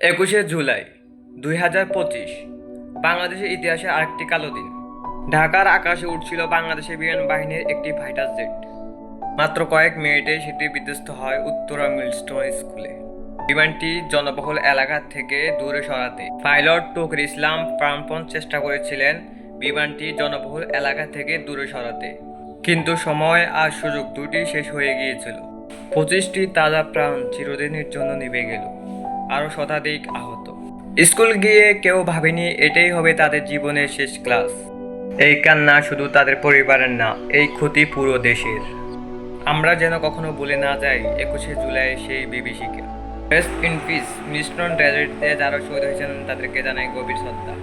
একুশে জুলাই দুই হাজার পঁচিশ, বাংলাদেশের ইতিহাসে আরেকটি কালো দিন। ঢাকার আকাশে উঠছিল বাংলাদেশের বিমান বাহিনীর একটি ফাইটার জেট। মাত্র কয়েক মিনিটে সেটি বিধ্বস্ত হয় উত্তরা মিলস্টোন স্কুলে। বিমানটি জনবহুল এলাকা থেকে দূরে সরাতে পাইলট টুকর ইসলাম প্রাণপণ চেষ্টা করেছিলেন বিমানটি জনবহুল এলাকা থেকে দূরে সরাতে। কিন্তু সময় আর সুযোগ দুটি শেষ হয়ে গিয়েছিল। পঁচিশটি তাজা প্রাণ চিরদিনের জন্য নিভে গেল। আরও শতাধিক আহত। স্কুল গিয়ে কেউ ভাবেনি এটাই হবে তাদের জীবনের শেষ ক্লাস। এই কান্না শুধু তাদের পরিবারের না, এই ক্ষতি পুরো দেশের। আমরা যেন কখনো বলে না যাই একুশে জুলাই সেই বিবিসিকে রেস্ট ইন পিস মিস্টন ট্র্যাজেডিতে যারা শহীদ হয়েছেন তাদেরকে জানাই গভীর শ্রদ্ধা।